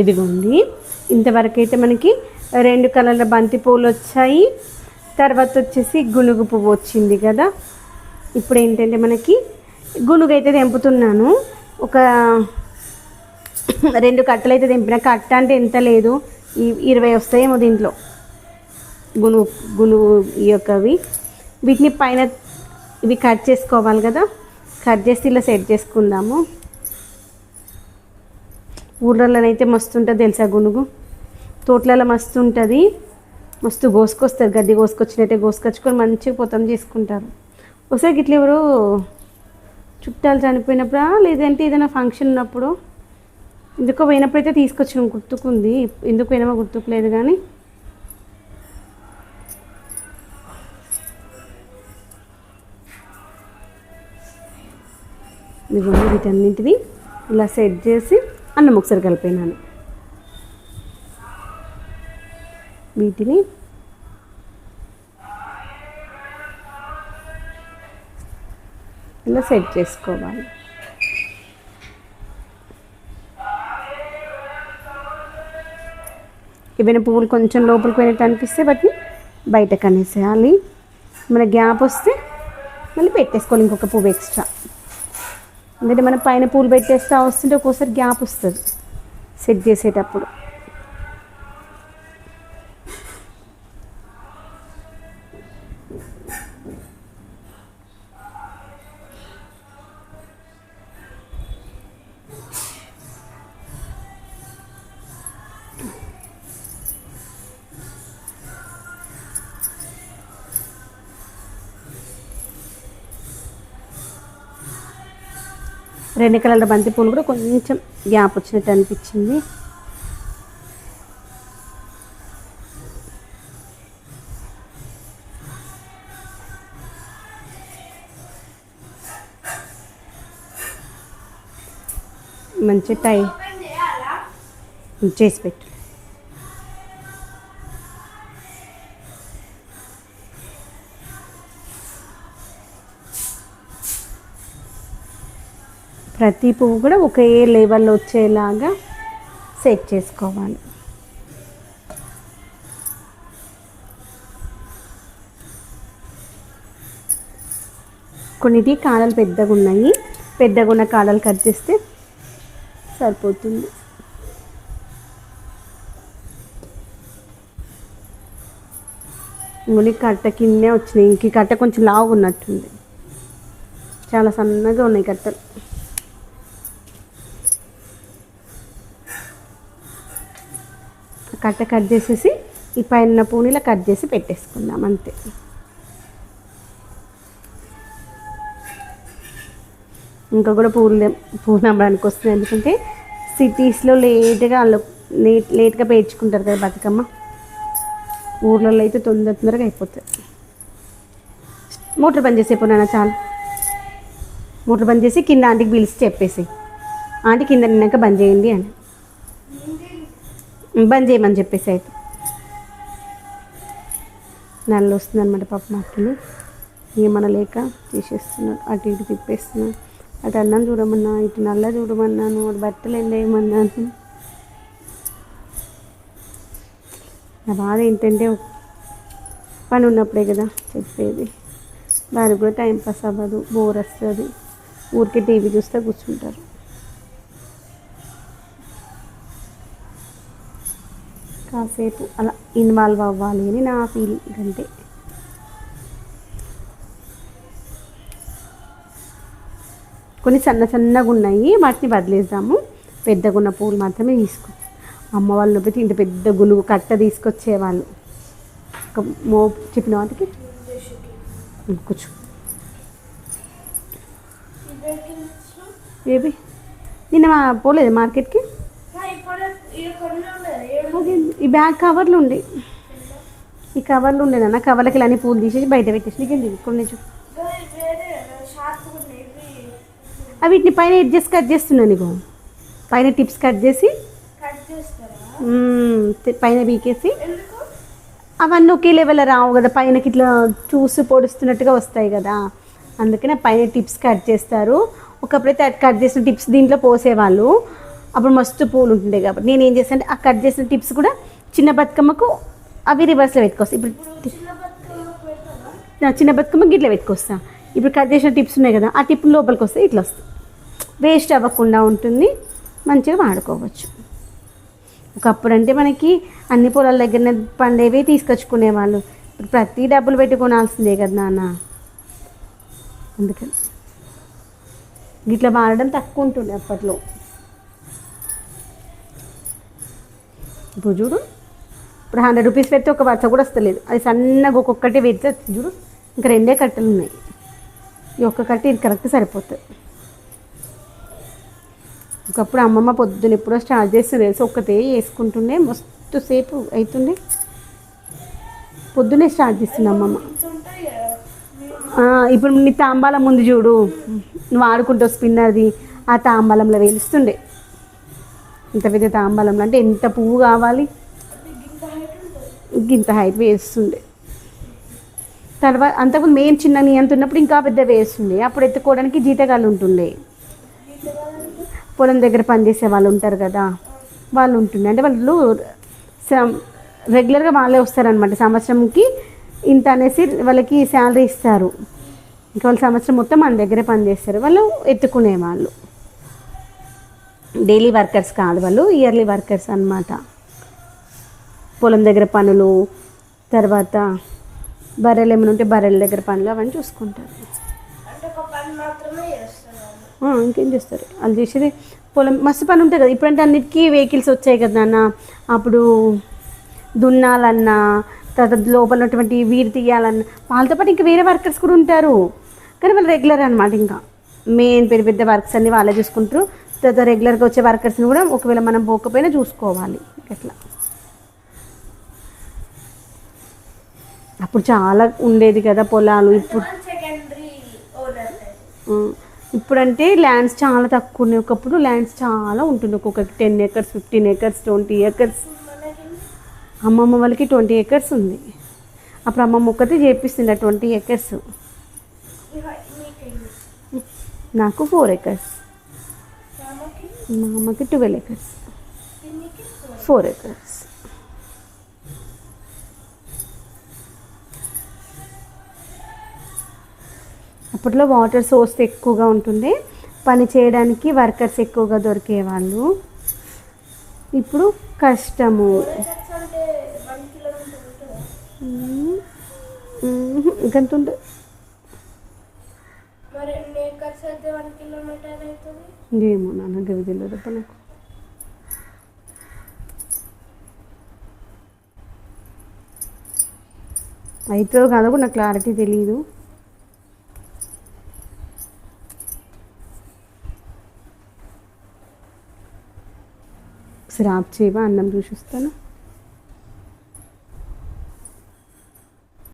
ఇదిగోండి. ఇంతవరకు అయితే మనకి రెండు కలర్ల బంతి పువ్వులు వచ్చాయి తర్వాత వచ్చేసి గునుగు పువ్వు వచ్చింది కదా. ఇప్పుడు ఏంటంటే మనకి గునుగు అయితే తెంపుతున్నాను. ఒక రెండు కట్టలు అయితే తెంపిన. కట్ట అంటే ఎంత లేదు. ఇరవై వస్తాయేమో దీంట్లో. గునుగు గునుగు ఈ యొక్కవి. వీటిని పైన ఇవి కట్ చేసుకోవాలి కదా. కట్ చేసి ఇలా సెట్ చేసుకుందాము. ఊర్లలోనైతే మస్తు ఉంటుంది తెలుసా గునుగు? తోటలలో మస్తు ఉంటుంది మస్తు కోసుకొస్తారు గడ్డి కోసుకొచ్చినట్టే కోసుకొచ్చుకొని మంచిగా పొతం చేసుకుంటారు. ఒకసారి ఇట్లా ఎవరు చుట్టాలు చనిపోయినప్పుడా? లేదంటే ఏదైనా ఫంక్షన్ ఉన్నప్పుడు? ఎందుకో పోయినప్పుడైతే తీసుకొచ్చిన గుర్తుకుంది. ఎందుకు పోయినామో గుర్తుకులేదు కానీ. ఇదిగోండి ఇలా సెట్ చేసి అన్నం ఒకసారి కలిపినాను. వీటిని ఇలా సెట్ చేసుకోవాలి. ఏవైనా పువ్వులు కొంచెం లోపలికి పోయినట్టు అనిపిస్తే వాటిని బయటకు అనేసేయాలి మన గ్యాప్ వస్తే మళ్ళీ పెట్టేసుకోవాలి ఇంకొక పువ్వు ఎక్స్ట్రా. ఎందుకంటే మనం పైన పూలు పెట్టేస్తే వస్తుంటే ఒక్కోసారి గ్యాప్ వస్తుంది. సెట్ చేసేటప్పుడు. రెండు కలర్ల బంతి పూలు కూడా కొంచెం గ్యాప్ వచ్చినట్టు అనిపించింది. మంచి టై చేసి పెట్టు. ప్రతి పువ్వు కూడా ఒకే లెవెల్లో వచ్చేలాగా సెట్ చేసుకోవాలి. కొన్నిటి కాడలు పెద్దగా ఉన్నాయి. పెద్దగా ఉన్న కాడలు కట్ చేస్తే సరిపోతుంది. ఇంకొన్ని కట్ట కిందే వచ్చినాయి. ఇంక ఈ కట్ట కొంచెం లావుగా ఉన్నట్టుంది. చాలా సన్నగా ఉన్నాయి కట్టలు. కట్ట కట్ చేసేసి ఈ పైన పూనీలా కట్ చేసి పెట్టేసుకుందాం అంతే. ఇంకా కూడా పూలు పూలు అమ్మడానికి వస్తుంది. ఎందుకంటే సిటీస్లో లేట్గా వాళ్ళు లేట్ లేట్గా పేర్చుకుంటారు కదా బతుకమ్మ. ఊర్లలో అయితే తొందర తొందరగా అయిపోతుంది మోటార్ బంద్ చేసే పోనా చాలు. మోటార్ బంద్ చేసి కింద ఆంటీకి పిలిచి చెప్పేసి ఆంటీ కింద నిన్నాక బంద్ చేయండి అని. బంద్ చేయమని చెప్పేసి అయితే. నల్ల వస్తుంది అనమాట పాప మాటలు ఏమన్నా లేక తీసేస్తున్నాడు. అటు ఇటు తిప్పేస్తున్నాడు. అటు అన్నం చూడమన్నా ఇటు నల్ల చూడమన్నాను అటు బట్టలు ఎండేయమన్నాను నా బాధ ఏంటంటే పని ఉన్నప్పుడే కదా చెప్పేది. దానికి కూడా టైం పాస్ అవ్వదు బోర్ వస్తుంది. ఊరికే టీవీ చూస్తే కూర్చుంటారు. కాసేపు అలా ఇన్వాల్వ్ అవ్వాలి అని నా ఫీలింగ్ అంతే. కొన్ని సన్న సన్నగా ఉన్నాయి వాటిని వదిలేద్దాము. పెద్దగా ఉన్న పూలు మాత్రమే తీసుకో అమ్మ వాళ్ళు పోతే ఇంత పెద్ద గులుగు కట్ట తీసుకొచ్చేవాళ్ళు. ఒక మో చెప్పిన వాటికి? కూర్చో. ఏబి నిన్న పోలేదు మార్కెట్కి? ఈ బ్యాగ్ కవర్లు ఉండే. ఈ కవర్లు ఉండే నాన్న కవర్లకి అన్ని పూలు తీసేసి బయట పెట్టేసి నీకేంటి కొన్ని అవి వీటిని పైన ఎడ్జెస్ కట్ చేస్తున్నా నీకు? పైన టిప్స్ కట్ చేసి పైన బీకేసి అవన్నీ ఒకే లెవెల్ రావు కదా పైనకి ఇట్లా చూసి పొడుస్తున్నట్టుగా వస్తాయి కదా. అందుకనే పైన టిప్స్ కట్ చేస్తారు. ఒకప్పుడైతే కట్ చేసిన టిప్స్ దీంట్లో పోసేవాళ్ళు. అప్పుడు మస్తు పూలు ఉంటుండే కాబట్టి. నేను ఏం చేస్తాను అంటే ఆ కట్ చేసిన టిప్స్ కూడా చిన్న బతుకమ్మకు అవి రివర్స్లో పెట్టుకొస్తాను ఇప్పుడు చిన్న బతుకమ్మకి బతుకమ్మ గిట్ల పెట్టుకొస్తా. ఇప్పుడు కట్ చేసిన టిప్స్ ఉన్నాయి కదా ఆ టిప్ లోపలికి వస్తే ఇట్లా వస్తుంది. వేస్ట్ అవ్వకుండా ఉంటుంది మంచిగా వాడుకోవచ్చు. ఒకప్పుడు అంటే మనకి అన్ని పొలాల దగ్గర పండేవి తీసుకొచ్చుకునే వాళ్ళు. ఇప్పుడు ప్రతి డబ్బులు పెట్టి కొనాల్సిందే కదా నాన్న. అందుకని. ఇట్లా వాడడం తక్కువ ఉంటుండే అప్పట్లో. ఇప్పుడు చూడు. ఇప్పుడు హండ్రెడ్ రూపీస్ పెడితే ఒక వరుస కూడా వస్తలేదు. అది సన్నగా ఒక్కొక్కటి పెడితే చూడు ఇంకా రెండే కట్టెలు ఉన్నాయి. ఈ ఒక్క కట్ట ఇది కరెక్ట్ సరిపోతుంది. ఒకప్పుడు అమ్మమ్మ పొద్దున ఎప్పుడో స్టార్ట్ చేస్తుంది తెలుసు? ఒక్కతే వేసుకుంటుండే మస్తు సేపు అవుతుండే పొద్దునే స్టార్ట్ చేస్తుంది అమ్మమ్మ. ఇప్పుడు నీ తాంబాలం ముందు చూడు. నువ్వు ఆడుకుంటావు స్పిన్నర్ది ఆ తాంబాలంలో వేలుస్తుండే. ఇంత పెద్ద తాంబాలంలో అంటే ఎంత పువ్వు కావాలి? హైట్ ఇంత హైట్ వేస్తుండే. తర్వాత అంతకుముందు మేము చిన్న నీ అంత ఉన్నప్పుడు ఇంకా పెద్ద వేస్తుండే. అప్పుడు ఎత్తుకోవడానికి జీతగాళ్ళు ఉంటుండే. పొలం దగ్గర పనిచేసే వాళ్ళు ఉంటారు కదా వాళ్ళు ఉంటుండే. అంటే వాళ్ళు సం- రెగ్యులర్గా వాళ్ళే వస్తారనమాట సంవత్సరంకి ఇంత అనేసి వాళ్ళకి శాలరీ ఇస్తారు. ఇంకా వాళ్ళ సంవత్సరం మొత్తం మన దగ్గరే పనిచేస్తారు వాళ్ళు ఎత్తుకునే వాళ్ళు. డైలీ వర్కర్స్ కాదు వాళ్ళు ఇయర్లీ వర్కర్స్ అన్నమాట. పొలం దగ్గర పనులు తర్వాత బర్రెలు ఏమైనా ఉంటే బర్రెల దగ్గర పనులు అవన్నీ చూసుకుంటారు. ఇంకేం చేస్తారు? వాళ్ళు చేసేది పొలం మస్తు పని ఉంటుంది కదా. ఇప్పుడంటే అన్నిటికీ వెహికల్స్ వచ్చాయి కదా నాన్న. అప్పుడు దున్నాలన్నా తర్వాత లోపల ఉన్నటువంటి వీరు తీయాలన్నా వాళ్ళతో పాటు ఇంకా వేరే వర్కర్స్ కూడా ఉంటారు. కానీ వాళ్ళు రెగ్యులర్ అనమాట ఇంకా. మెయిన్ పెద్ద పెద్ద వర్క్స్ అన్ని వాళ్ళే చూసుకుంటారు. రెగ్యులర్గా వచ్చే వర్కర్స్ని కూడా ఒకవేళ మనం పోకపోయినా చూసుకోవాలి. అట్లా అప్పుడు చాలా ఉండేది కదా పొలాలు. ఇప్పుడు ఇప్పుడంటే ల్యాండ్స్ చాలా తక్కువ ఉన్నాయి. ఒకప్పుడు ల్యాండ్స్ చాలా ఉంటుంది. ఒక్కొక్కటి ten acres fifteen acres twenty acres అమ్మమ్మ వాళ్ళకి ట్వంటీ ఏకర్స్ ఉంది. అప్పుడు అమ్మమ్మ ఒక్కతే చేపిస్తుంది ట్వంటీ ఏకర్స్ నాకు ఫోర్ ఏకర్స్ మా అమ్మకి ట్వెల్వ్ ఎకర్స్. Four acres. అప్పట్లో వాటర్ సోర్స్ ఎక్కువగా ఉంటుంది. పని చేయడానికి వర్కర్స్ ఎక్కువగా దొరికేవాళ్ళు ఇప్పుడు కష్టము. ఏకర్స్ ఉంటుంది? ఏమో నాన్న గవి తెలియదు నాకు. అయితే కాదో కూడా నాకు క్లారిటీ తెలియదు ఒకసారి ఆప్ చేయవా అన్నం చూసి వస్తాను.